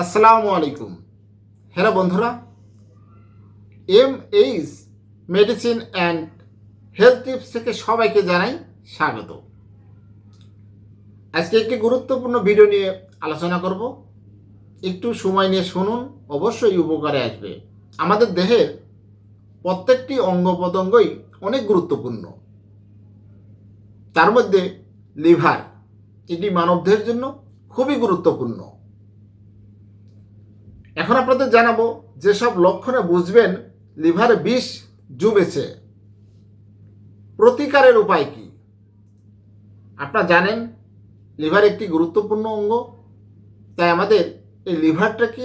আসসালামু আলাইকুম। হ্যালো বন্ধুরা, M H medicine and health tips থেকে সবাইকে জানাই স্বাগত। আজকে একটি গুরুত্বপূর্ণ ভিডিও নিয়ে আলোচনা করব। একটু সময় নিয়ে শুনুন, অবশ্যই উপকারে আসবে। আমাদের দেহের প্রত্যেকটি অঙ্গ প্রত্যঙ্গই অনেক গুরুত্বপূর্ণ। তার মধ্যে লিভার, এটি মানবদেহের জন্য খুবই গুরুত্বপূর্ণ। এখন আপনাদের জানাব যেসব লক্ষণে বুঝবেন লিভারে বিষ জুবেছে প্রতিকারের উপায় কি? আপনারা জানেন লিভার একটি গুরুত্বপূর্ণ অঙ্গ, তাই আমাদের এই লিভারটাকে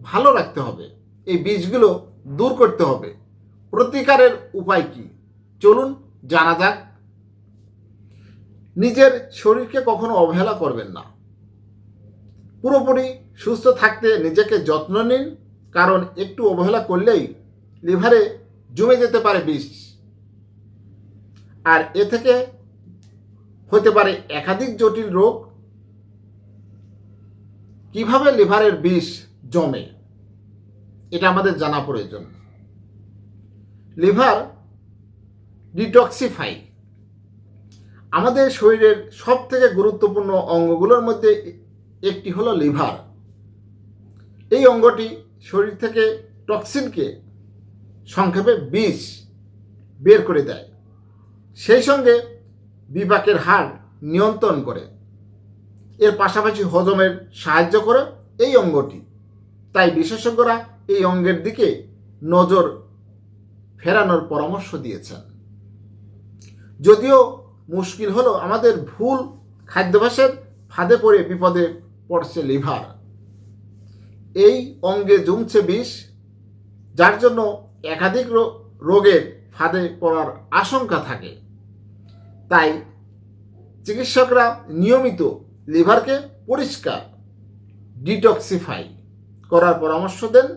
ভালো রাখতে হবে, এই বীজগুলো দূর করতে হবে। প্রতিকারের উপায় কি? চলুন জানা যাক। নিজের শরীরকে কখনো অবহেলা করবেন না। পুরোপুরি সুস্থ থাকতে নিজেকে যত্ন নিন, কারণ একটু অবহেলা করলেই লিভারে জমে যেতে পারে বিষ। আর এ থেকে হতে পারে একাধিক জটিল রোগ। কীভাবে লিভারের বিষ জমে? এটা আমাদের জানা প্রয়োজন। Liver detoxify. আমাদের শরীরের সব থেকে গুরুত্বপূর্ণ অঙ্গগুলোর মধ্যে একটি হলো লিভার। এই অঙ্গটি শরীর থেকে টক্সিনকে সংক্ষেপে বিষ বের করে দেয়। সেই সঙ্গে বিপাকের হার নিয়ন্ত্রণ করে। এর পাশাপাশি হজমের সাহায্য করে এই অঙ্গটি। তাই বিশেষজ্ঞরা এই অঙ্গের দিকে নজর ফেরানোর পরামর্শ দিয়েছেন। যদিও মুশকিল হলো আমাদের ভুল খাদ্যাভ্যাসের ফাঁদে পড়ে বিপদে পড়ছে লিভার। এই অঙ্গে জমছে বিষ, যার জন্য একাধিক রোগের ফাঁদে পড়ার আশঙ্কা থাকে। তাই চিকিৎসকরা নিয়মিত লিভারকে পরিষ্কার ডিটক্সিফাই করার পরামর্শ দেন,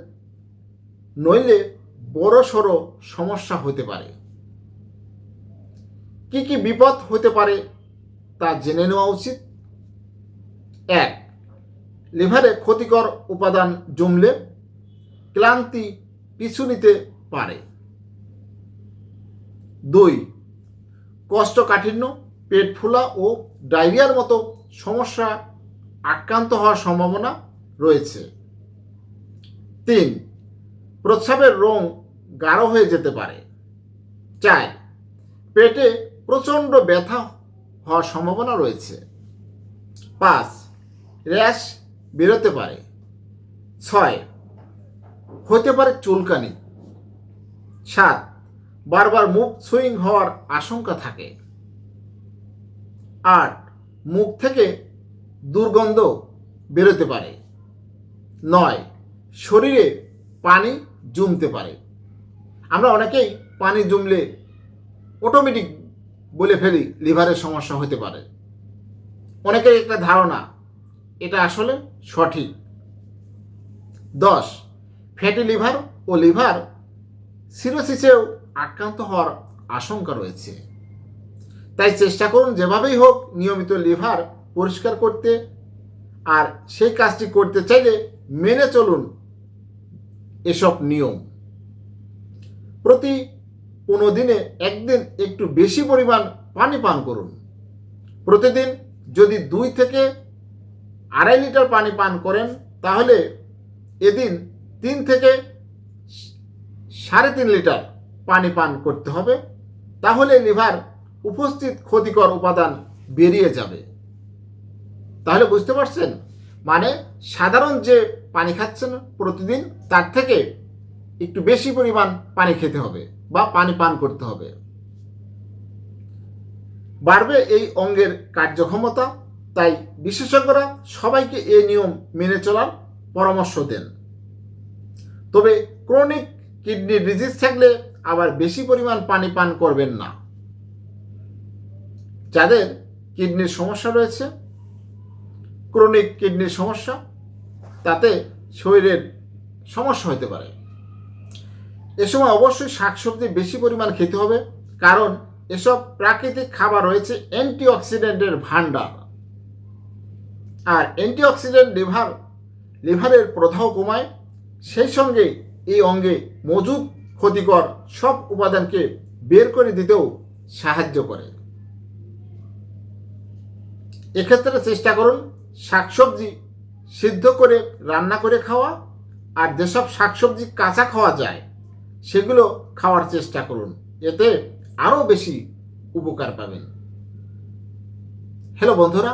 নইলে বড় সড়ো সমস্যা হতে পারে। কি কি বিপদ হতে পারে তা জেনে নেওয়া উচিত। এক লিভারে ক্ষতিকর উপাদান জমলে ক্লান্তি পিছু নিতে পারে। দুই কোষ্ঠকাঠিন্য পেট ফোলা ও ডায়রিয়ার মতো সমস্যা আক্রান্ত হওয়ার সম্ভাবনা রয়েছে। তিন, প্রস্রাবের রং গাঢ় হয়ে যেতে পারে। চার, পেটে প্রচণ্ড ব্যথা হওয়ার সম্ভাবনা রয়েছে। পাঁচ, র্যাশ বেরোতে পারে। ছয়, হতে পারে চুলকানি। সাত, বারবার মুখ সুইং হওয়ার আশঙ্কা থাকে। আট, মুখ থেকে দুর্গন্ধ বেরোতে পারে। নয়, শরীরে পানি জমতে পারে। আমরা অনেকেই পানি জমলে অটোমেটিক বলে ফেলি, লিভারের সমস্যা হতে পারে। অনেকের একটা ধারণা, এটা আসলে সঠিক। দশ ফ্যাটি লিভার ও লিভার সিরোসিসেও আক্রান্ত হওয়ার আশঙ্কা রয়েছে। তাই চেষ্টা করুন যেভাবেই হোক নিয়মিত লিভার পরিষ্কার করতে, আর সেই কাজটি করতে চাইলে মেনে চলুন এসব নিয়ম। প্রতি পনেরো দিনে একদিন একটু বেশি পরিমাণ পানি পান করুন। প্রতিদিন যদি দুই থেকে আড়াই লিটার পানি পান করেন, তাহলে এদিন তিন থেকে সাড়ে তিন লিটার পানি পান করতে হবে, তাহলে লিভার উপস্থিত ক্ষতিকর উপাদান বেরিয়ে যাবে। তাহলে বুঝতে পারছেন? মানে সাধারণ যে পানি খাচ্ছেন প্রতিদিন, তার থেকে একটু বেশি পরিমাণ পানি খেতে হবে বা পানি পান করতে হবে। বাড়বে এই অঙ্গের কার্যক্ষমতা তাই বিশেষজ্ঞরা সবাইকে এই নিয়ম মেনে চলার পরামর্শ দেন। তবে ক্রনিক কিডনি ডিজিজ থাকলে আবার বেশি পরিমাণ পানি পান করবেন না। যাদের কিডনির সমস্যা রয়েছে, ক্রনিক কিডনির সমস্যা, তাতে শরীরের সমস্যা হতে পারে। এ সময় অবশ্যই শাকসবজি বেশি পরিমাণ খেতে হবে, কারণ এসব প্রাকৃতিক খাবার রয়েছে অ্যান্টিঅক্সিডেন্টের ভাণ্ডার। আর অ্যান্টিঅক্সিডেন্ট লিভার লিভারের প্রদাহ কমায়, সেই সঙ্গে এই অঙ্গে মজুদ ক্ষতিকর সব উপাদানকে বের করে দিতেও সাহায্য করে। এক্ষেত্রে চেষ্টা করুন শাকসবজি সিদ্ধ করে, রান্না করে খাওয়া, আর যেসব শাকসবজি কাঁচা খাওয়া যায়, সেগুলো খাওয়ার চেষ্টা করুন। এতে আরও বেশি উপকার পাবেন। হ্যালো বন্ধুরা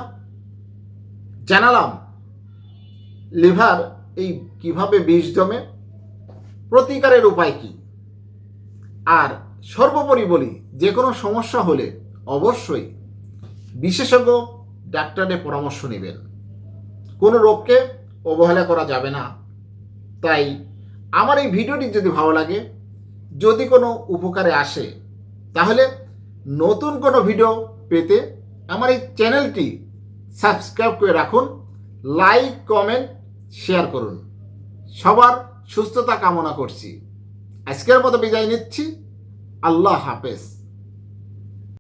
জানালাম, লিভার এই কীভাবে বিষ জমে, প্রতিকারের উপায় কি? আর সর্বোপরি বলি যে কোনো সমস্যা হলে অবশ্যই বিশেষজ্ঞ ডাক্তারের পরামর্শ নেবেন। কোনো রোগকে অবহেলা করা যাবে না। তাই আমার এই ভিডিওটি যদি ভালো লাগে, যদি কোনো উপকারে আসে, তাহলে নতুন কোনো ভিডিও পেতে আমার এই চ্যানেলটি সাবস্ক্রাইব করে রাখুন, লাইক, কমেন্ট, শেয়ার করুন। সবার সুস্থতা কামনা করছি। আজকের মতো বিদায় নিচ্ছি। আল্লাহ হাফেজ।